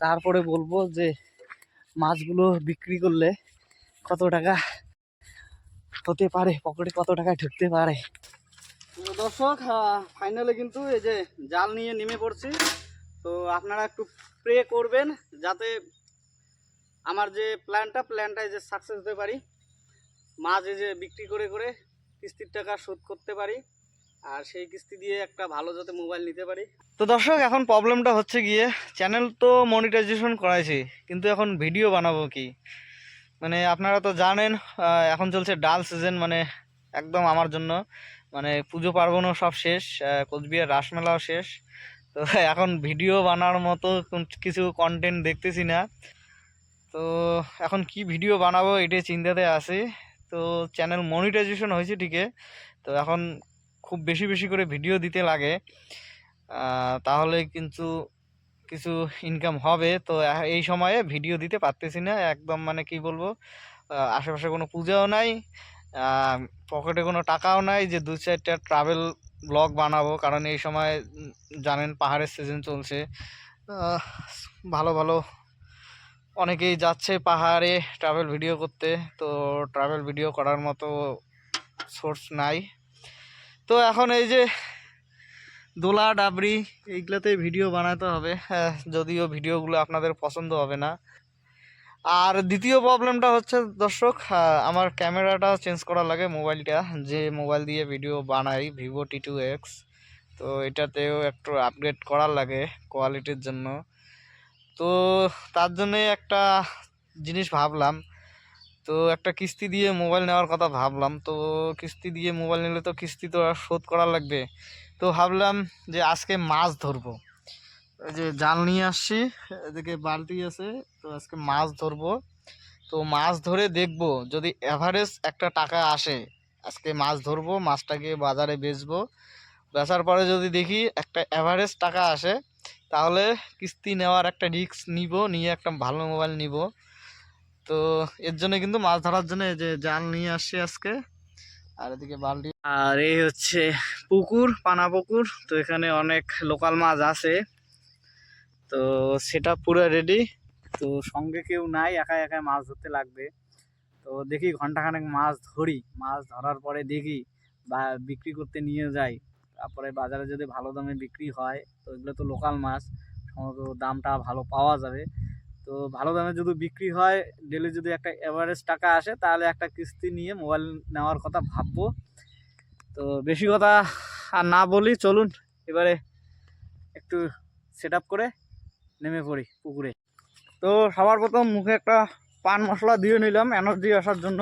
তারপরে বলব যে মাছগুলো বিক্রি করলে কত টাকা হতে পারে, পকেটে কত টাকা ঢুকতে পারে। দর্শক ফাইনালে কিন্তু এই যে জাল নিয়ে নেমে পড়ছি। তো আপনারা একটু প্রে করবেন যাতে আমার যে প্ল্যানটা প্ল্যানটা যে সাকসেস হতে পারি, মাছ এই যে বিক্রি করে করে কিস্তির টাকা শোধ করতে পারি। আর সেই কিস্তি দিয়ে একটা ভালো যাতে মোবাইল নিতে পারি। তো দর্শক, এখন প্রবলেমটা হচ্ছে গিয়ে চ্যানেল তো মনিটাইজেশন করাইছি, কিন্তু এখন ভিডিও বানাবো কি? মানে আপনারা তো জানেন এখন চলছে ডাল সিজন মানে একদম আমার জন্য। মানে পুজো পার্বণও সব শেষ কোচবিহার রাসমেলাও শেষ। তো এখন ভিডিও বানানোর মতো কিছু কন্টেন্ট দেখতেছি না। তো এখন কি ভিডিও বানাবো এটাই চিন্তাতে আছি। তো চ্যানেল মনিটাইজেশন হয়েছে ঠিকই, তো এখন খুব বেশি বেশি করে ভিডিও দিতে লাগে। তাহলে কিন্তু কিছু ইনকাম হবে। তো এই সময়ে ভিডিও দিতে পারতেছি না। একদম মানে কি বলব আশেপাশে কোনো পূজাও নাই। পকেটে কোনো টাকাও নাই যে দু চারটা ট্রাভেল ব্লগ বানাবো। কারণ এই সময় জানেন পাহাড়ের সিজন চলছে। ভালো ভালো অনেকেই যাচ্ছে পাহাড়ে ট্রাভেল ভিডিও করতে। তো ট্রাভেল ভিডিও করার মতো সোর্স নাই। তো এখন এই যে দোলা ডাবরি এইগুলোতে ভিডিও বানাতে হবে। হ্যাঁ, যদিও ভিডিওগুলো আপনাদের পছন্দ হবে না। আর দ্বিতীয় প্রবলেমটা হচ্ছে দর্শক আমার ক্যামেরাটা চেঞ্জ করা লাগে মোবাইলটা যে মোবাইল দিয়ে ভিডিও বানাই ভিভো টি টু এক্স তো এটাতেও একটু আপগ্রেড করার লাগে কোয়ালিটির জন্য। তো তার জন্যে একটা জিনিস ভাবলাম তো একটা কিস্তি দিয়ে মোবাইল নেওয়ার কথা ভাবলাম। তো কিস্তি দিয়ে মোবাইল নিলে তো কিস্তি তো শোধ করা লাগবে। তো ভাবলাম যে আজকে মাছ ধরবো। যে জাল নিয়ে আসছি, এদিকে বালতি আছে, তো আজকে মাছ ধরবো। তো মাছ ধরে দেখব যদি অ্যাভারেজ একটা টাকা আসে, আজকে মাছ ধরবো, মাছটাকে বাজারে বেচবো। বেচার পরে যদি দেখি একটা অ্যাভারেজ টাকা আসে, তাহলে কিস্তি নেওয়ার একটা রিস্ক নিব, নিয়ে একটা ভালো মোবাইল নিব। তো এর জন্য কিন্তু মাছ ধরার জন্য যে জাল নিয়ে আসছি আজকে। আর এদিকে বালতি আর এই হচ্ছে পুকুর, পানা পুকুর। তো এখানে অনেক লোকাল মাছ আছে। তো সেটা পুরো রেডি তো সঙ্গে কেউ নাই একা একা মাছ ধরতে লাগবে। তো দেখি ঘন্টাখানেক মাছ ধরি। মাছ ধরার পরে দেখি বা বিক্রি করতে নিয়ে যাই। তারপরে বাজারে যদি ভালো দামে বিক্রি হয়, তো এগুলো তো লোকাল মাছ। সম্ভবত দামটা ভালো পাওয়া যাবে। তো ভালো দামে যদি বিক্রি হয় ডেলি যদি একটা এভারেজ টাকা আসে, তাহলে একটা কিস্তি নিয়ে মোবাইল নেওয়ার কথা ভাববো। তো বেশি কথা আর না বলি, চলুন এবারে একটু সেট করে নেমে পড়ি পুকুরে। তো সবার প্রথম মুখে একটা পান মশলা দিয়ে নিলাম এনার্জি আসার জন্য।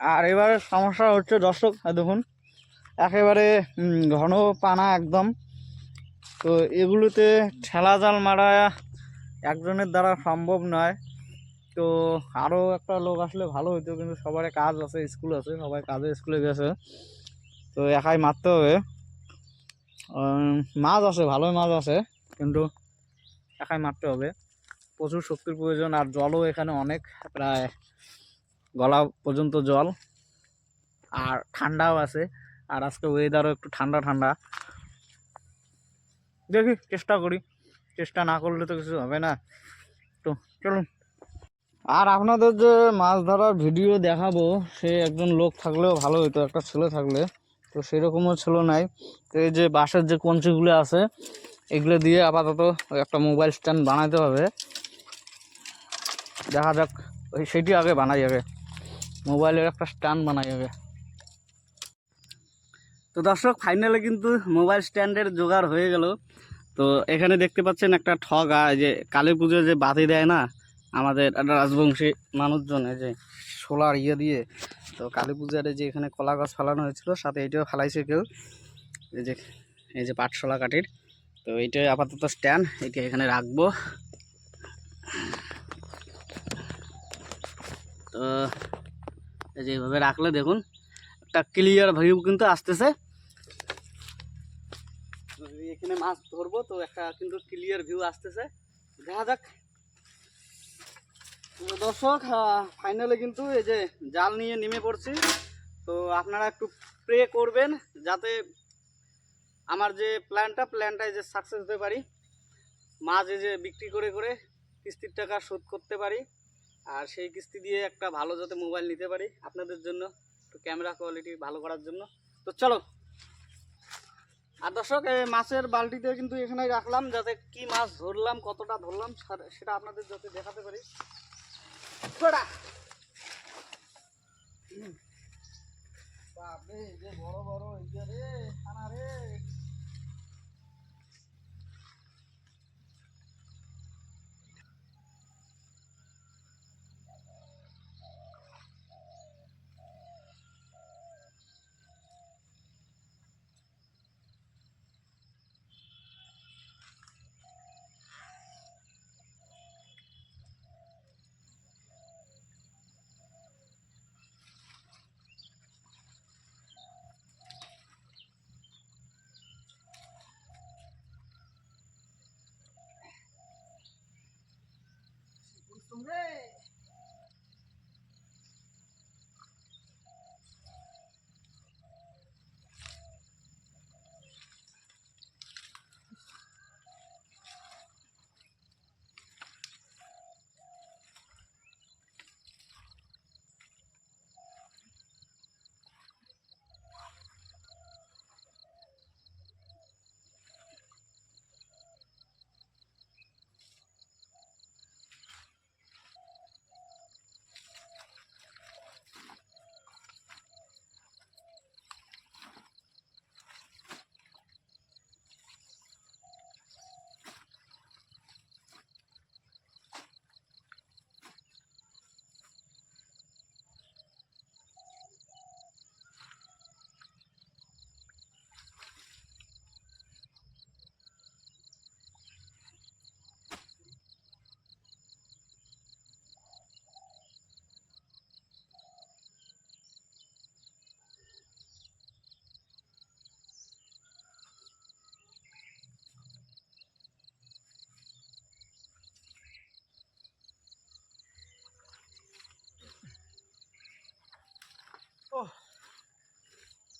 আর এবারে সমস্যা হচ্ছে দর্শক দেখুন, একেবারে ঘন পানা একদম। তো এগুলোতে ঠেলা জাল মারা একজনের দ্বারা সম্ভব নয়। তো আরও একটা লোক আসলে ভালো হতো কিন্তু সবার কাজ আছে, স্কুল আছে, সবাই কাজে স্কুলে গেছে। তো একাই মারতে হবে। মাছ আছে, ভালোই মাছ আছে, কিন্তু একাই মারতে হবে। প্রচুর শক্তির প্রয়োজন, আর জলও এখানে অনেক, প্রায় গলা পর্যন্ত জল। আর ঠান্ডাও আছে, আর আজকে ওয়েদারও একটু ঠান্ডা ঠান্ডা। দেখি, চেষ্টা করি। চেষ্টা না করলে তো কিছু হবে না। তো চলুন। আর আপনাদের যে মাছ ধরার ভিডিও দেখাবো, সে একজন লোক থাকলেও ভালো হতো একটা ছেলে থাকলে। তো সেরকমও ছিল নাই। তো এই যে বাঁশের যে কঞ্চিগুলো আছে, এগুলো দিয়ে আপাতত একটা মোবাইল স্ট্যান্ড বানাতে হবে। দেখা যাক, ওই সেটি আগে বানাই আগে। মোবাইলের একটা স্ট্যান্ড বানাই আগে। তো দর্শক ফাইনালে কিন্তু মোবাইল স্ট্যান্ডের জোগাড় হয়ে গেল। তো এখানে দেখতে পাচ্ছেন একটা ঠগা যে কালী পুজো যে বাতি দেয় না, আমাদের একটা রাজবংশী মানুষজন যে সোলার ইয়ে দিয়ে, তো কালী পূজারে যে এখানে কলা গাছ ফালানো হয়েছিল, সাথে এটাও ফালাইছে কেউ। এই যে এই যে পাটশোলা কাঠির। তো এইটাই আপাতত স্ট্যান্ড এটা এখানে রাখব। তো এই যে এইভাবে রাখলে দেখুন, একটা ক্লিয়ার ভিউ কিন্তু আসতেছে। এখানে মাছ ধরবো, তো একটা কিন্তু ক্লিয়ার ভিউ আসতেছে। দেখা যাক। দর্শক ফাইনালে কিন্তু এই যে জাল নিয়ে নেমে পড়ছি। তো আপনারা একটু প্রে করবেন যাতে আমার যে প্ল্যানটা প্ল্যানটায় যে সাকসেস হতে পারি, মাছ এই যে বিক্রি করে করে কিস্তির টাকা শোধ করতে পারি, আর সেই কিস্তি দিয়ে একটা ভালো যাতে মোবাইল নিতে পারি আপনাদের জন্য, একটু ক্যামেরা কোয়ালিটি ভালো করার জন্য। তো চলো আর দর্শক, এই মাছের বালতিতে কিন্তু এখানে রাখলাম, যাতে কি মাছ ধরলাম, কতটা ধরলাম সেটা আপনাদের যাতে দেখাতে পারি। যে বড় বড় রে রে। পরিশ্রম রে ও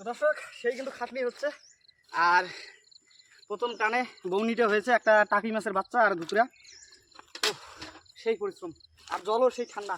তো দর্শক, সেই কিন্তু খাটনি হচ্ছে। আর প্রথম টানে বৌনিটা হয়েছে একটা টাকি মাছের বাচ্চা আর দুপুরা। সেই পরিশ্রম। আর জলও সেই ঠান্ডা।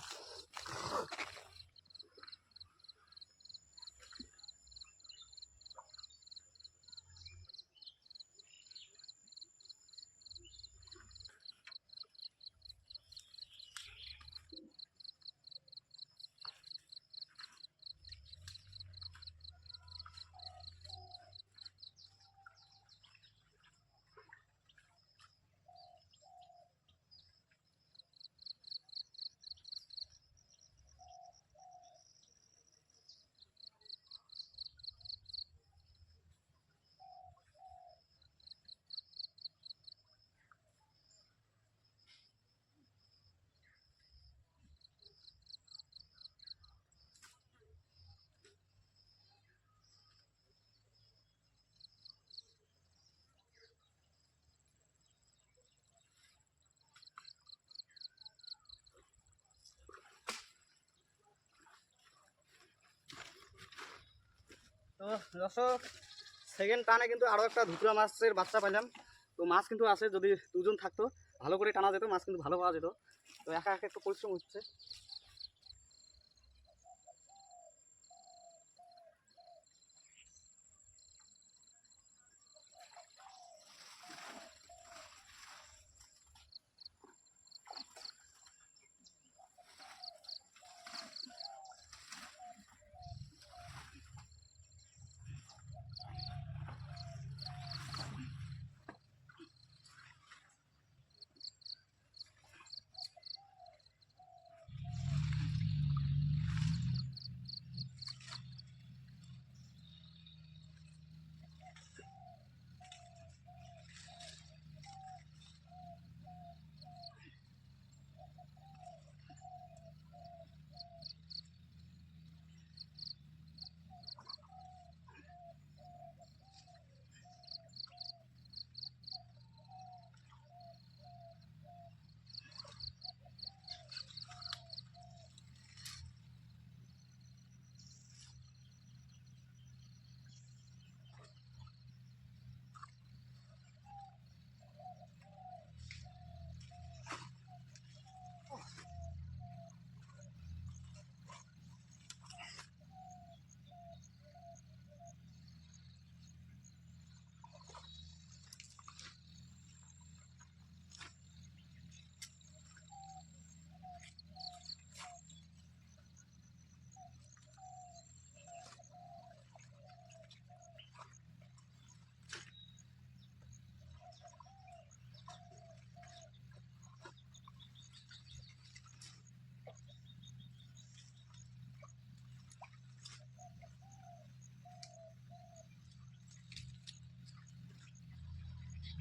তো দর্শক সেকেন্ড টানে কিন্তু আরও একটা ধুতরা মাছের বাচ্চা পাইলাম। তো মাছ কিন্তু আছে, যদি দুজন থাকতো, ভালো করে টানা যেত, মাছ কিন্তু ভালো পাওয়া যেত। তো একা একা একটু পরিশ্রম হচ্ছে।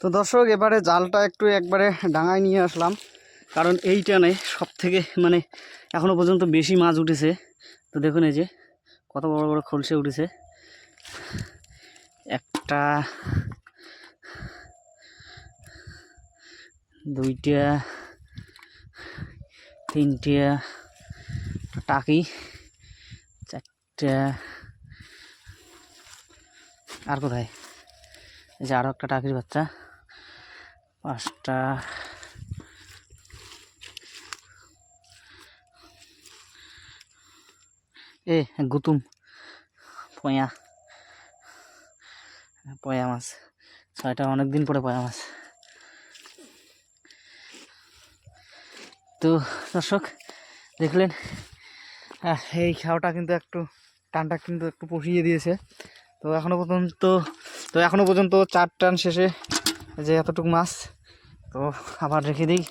তো দর্শক, এবারে জালটা একটু একবারে ডাঙায় নিয়ে আসলাম। কারণ এই টানে সব থেকে মানে এখনও পর্যন্ত বেশি মাছ উঠেছে। তো দেখুন এই যে, কত বড় বড় খলসে উঠেছে। একটা, দুইটা, তিনটা, টাকি, চারটা, আর কোথায়? এই যে আরও একটা টাকির বাচ্চা, পাঁচটা, এ, গুতুম পয়া পয়া মাছ। ছয়টা অনেক দিন পরে পয়া মাছ। তো দর্শক, দেখলেন এই খাওয়াটা কিন্তু একটু, টানটা কিন্তু একটু পশিয়ে দিয়েছে। তো এখনও পর্যন্ত, তো এখনও পর্যন্ত চার টান শেষে যে এতটুকু মাছ, তো আবার রেখে দিই।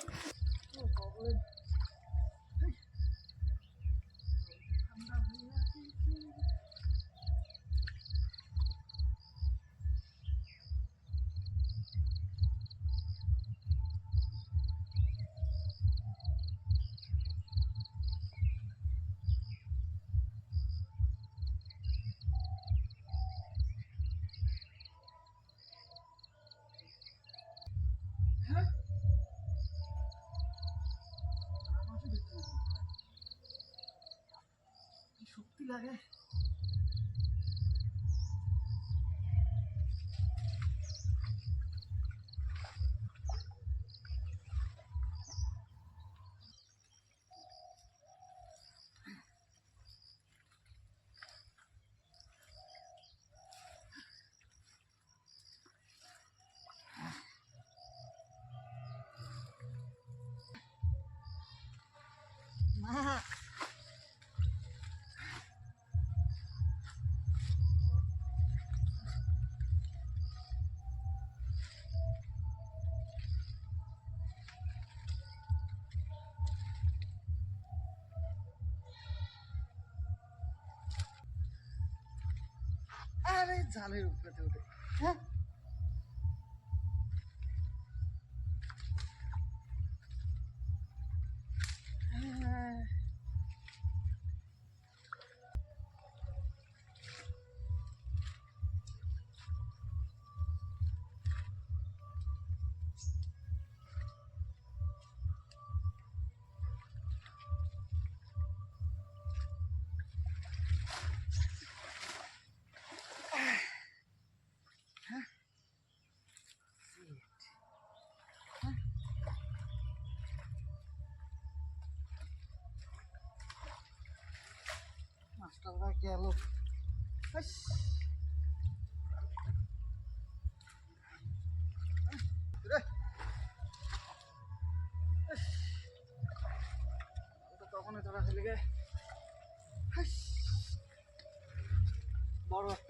இதுக்காக লাগে আরে জালের উপরে উঠে হ্যাঁ মাছটা গেল হাস। রে। হাস। ওটা তখনই ধরা ফেলে গে হাস। বড় একটা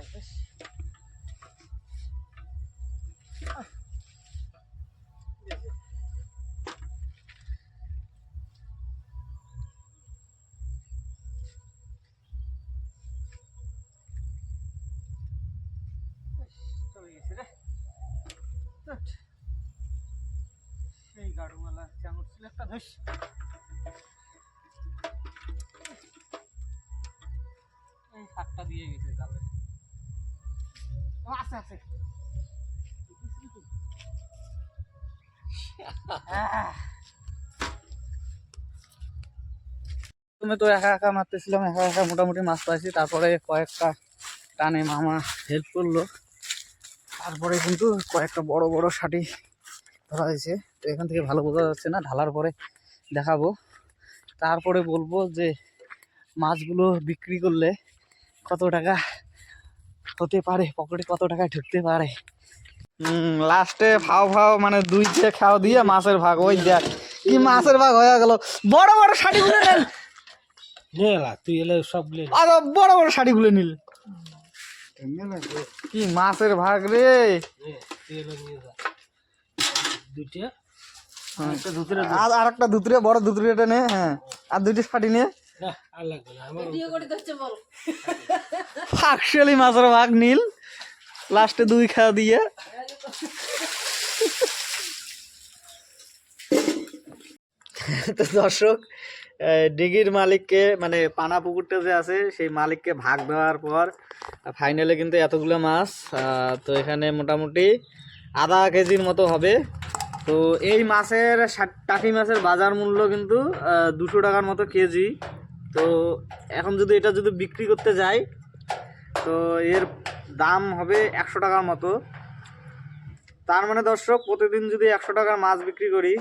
এটা নাই বেশ আহ, এই যে। ইস, চলে গেছে রে ধ্যাৎ। সেই গাড়ুমালা চাঙর ছিল একটা ধস আহ। তুমি তো একা একা মারতেছিলাম, একা একা মোটামুটি মাছ পাইছি। তারপরে কয়েকটা টানে মামা হেল্প করল। তারপরে কিন্তু কয়েকটা বড় বড় শাটি ধরা হয়েছে। তো এখান থেকে ভালো বোঝা যাচ্ছে না, ঢালার পরে দেখাবো। তারপরে বলব যে মাছগুলো বিক্রি করলে কত টাকা হতে পারে পকেটে কত টাকা ঢুকতে পারে। হুম লাস্টে ফাও ফাও মানে দুই চেয়ে খাও দিয়ে মাছের ভাগ ওই দেখ কি মাছের ভাগ হয়ে গেল। বড় বড় শাড়ি গুলো নেন তুই এলে সব আর বড় বড় শাড়ি গুলো নিল কি মাছের ভাগ রে। নিয়ে দুইটা? আর আর একটা দুতরে বড় দুতরেটা নে হ্যাঁ। আর দুইটা শাড়ি নে। অ্যাকচুয়ালি মাছের ভাগ নীল লাস্টে দুই খাওয়া দিয়ে। তো দর্শক ডিগির মালিককে মানে পানা পুকুরটা যে আছে সেই মালিককে ভাগ দেওয়ার পর ফাইনালে কিন্তু এতগুলো মাছ তো এখানে মোটামুটি আধা কেজির মতো হবে। তো এই মাছের ষাট টাকি মাছের বাজার মূল্য কিন্তু দুশো টাকার মতো কেজি। তো এখন যদি এটা যদি বিক্রি করতে যাই, তো এর দাম হবে একশো টাকার মতো। তার মানে দর্শক, প্রতিদিন যদি একশো টাকার মাছ বিক্রি করি,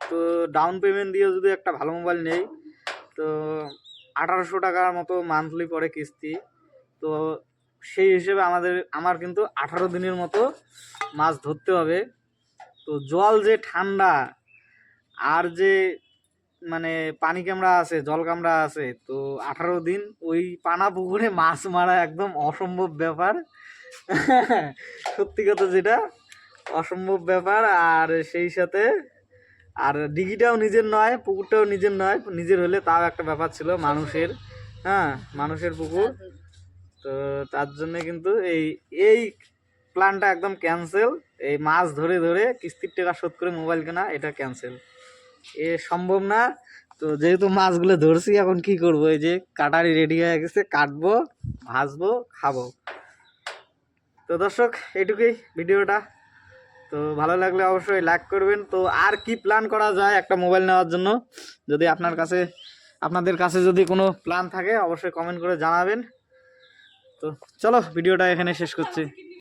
তো ডাউন পেমেন্ট দিয়ে যদি একটা ভালো মোবাইল নেই, তো আঠারোশো টাকার মতো মান্থলি পড়ে কিস্তি। তো সেই হিসেবে আমাদের, আমার কিন্তু আঠারো দিনের মতো মাছ ধরতে হবে। তো জল যে ঠান্ডা, আর যে মানে পানি কামড়া আছে, জল কামড়া আছে, তো আঠারো দিন ওই পানা পুকুরে মাছ মারা একদম অসম্ভব ব্যাপার। সত্যি কথা যেটা, অসম্ভব ব্যাপার। আর সেই সাথে, আর ডিগিটাও নিজের নয়, পুকুরটাও নিজের নয়, নিজের হলে তাও একটা ব্যাপার ছিল, মানুষের হ্যাঁ মানুষের পুকুর। তো তার জন্য কিন্তু এই এই প্ল্যানটা একদম ক্যান্সেল এই মাছ ধরে ধরে কিস্তির টাকা শোধ করে মোবাইল কেনা, এটা ক্যান্সেল এ সম্ভব না। তো যেহেতু মাছগুলো ধরছি, এখন কি করব? এই যে কাটারি রেডি হয়ে গেছে, কাটবো, ভাজবো, খাব। তো দর্শক এটুকুই ভিডিওটা। তো ভালো লাগলে অবশ্যই লাইক করবেন। তো আর কি প্ল্যান করা যায় একটা মোবাইল নেওয়ার জন্য? যদি আপনার কাছে, আপনাদের কাছে যদি কোনো প্ল্যান থাকে, অবশ্যই কমেন্ট করে জানাবেন। তো চলো, ভিডিওটা এখানে শেষ করছি।